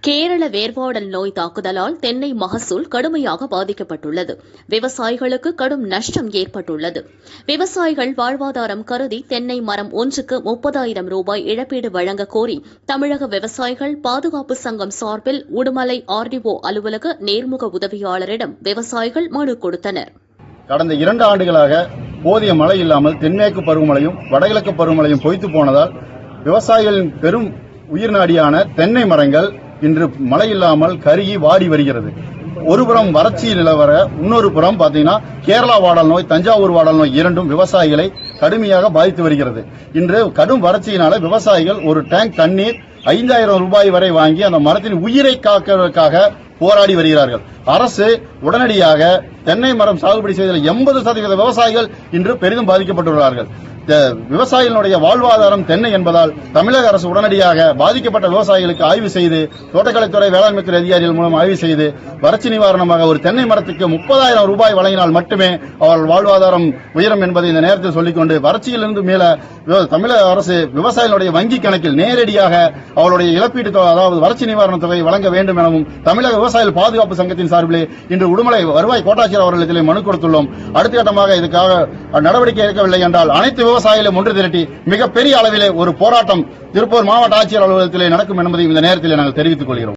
கேரள வேர்வாடல் நோய் தாக்குதலால் தென்னை மகசூல் கடுமையாக பாதிக்கப்பட்டுள்ளது. விவசாயிகளுக்கு கடும் நஷ்டம் ஏற்பட்டுள்ளது. விவசாயிகள் வாழ்வாதாரம் கருதி தென்னை மரம் ஒன்றுக்கு முப்பதாயிரம் ரூபாய் இழப்பீடு வழங்க கோரி தமிழக விவசாயிகள் பாதுகாப்பு சங்கம் சார்பில் உடுமலை ஆர்டிஓ அலுவலக நேர்முக உதவியாளரிடம் விவசாயிகள் மனு கொடுத்தனர். கடந்த இரண்டு ஆண்டுகளாக போதிய மழை இல்லாமல் தென்மேற்கு பருவமழையும் வடகிழக்கு பருவமழையும் பொய்த்து போனதால் விவசாயிகளின் பெரும் உயிர்நாடியான தென்னை மரங்கள் இன்று மழை இல்லாமல் கருகி வாடி வருகிறது. ஒருபுறம் வறட்சி நிலவர இன்னொரு புறம் பார்த்தீங்கன்னா கேரளா வாடல் நோய் தஞ்சாவூர் வாடல் நோய் இரண்டும் விவசாயிகளை கடுமையாக பாதித்து வருகிறது. இன்று கடும் வறட்சியினால விவசாயிகள் ஒரு டேங்க் தண்ணீர் ஐந்தாயிரம் ரூபாய் வரை வாங்கி அந்த மரத்தின் உயிரை காக்கிறதுக்காக போராடி வருகிறார்கள். அரசு உடனடியாக தென்னை மரம் சாகுபடி செய்ததில் எண்பது சதவீத விவசாயிகள் இன்று பெரிதும் பாதிக்கப்பட்டுள்ளார்கள். விவசாயிகளுடைய வாழ்வாதாரம் தென்னை என்பதால் தமிழக அரசு உடனடியாக பாதிக்கப்பட்ட விவசாயிகளுக்கு ஆய்வு செய்து தோட்டக்கலைத்துறை வேளாண்மைத்துறை அதிகாரிகள் மூலம் ஆய்வு செய்து வறட்சி நிவாரணமாக ஒரு தென்னை மரத்துக்கு முப்பதாயிரம் ரூபாய் வழங்கினால் மட்டுமே அவர்கள் வாழ்வாதாரம் உயரும் என்பதை இந்த நேரத்தில் சொல்லிக்கொண்டு வறட்சியிலிருந்து மேல தமிழக அரசு விவசாயிகளுடைய வங்கி கணக்கில் நேரடியாக அவருடைய இழப்பீட்டு தொகை, அதாவது வறட்சி நிவாரண தொகை வழங்க வேண்டும் எனவும் தமிழக விவசாயிகள் பாதுகாப்பு சங்கத்தின் சார்பிலே இன்று உடுமலை வருவாய் கோட்டாட்சியர் அவர்களிடத்திலே மனு கொடுத்துள்ளோம். அடுத்த கட்டமாக இதுக்காக நடவடிக்கை எடுக்கவில்லை என்றால் அனைத்து விவசாயிகளும் ஒன்று திரட்டி மிகப்பெரிய அளவிலே ஒரு போராட்டம் திருப்பூர் மாவட்ட ஆட்சியர் அலுவலகத்திலே நடக்கும் என்பதையும் இந்த நேரத்தில் நாங்கள் தெரிவித்துக் கொள்கிறோம்.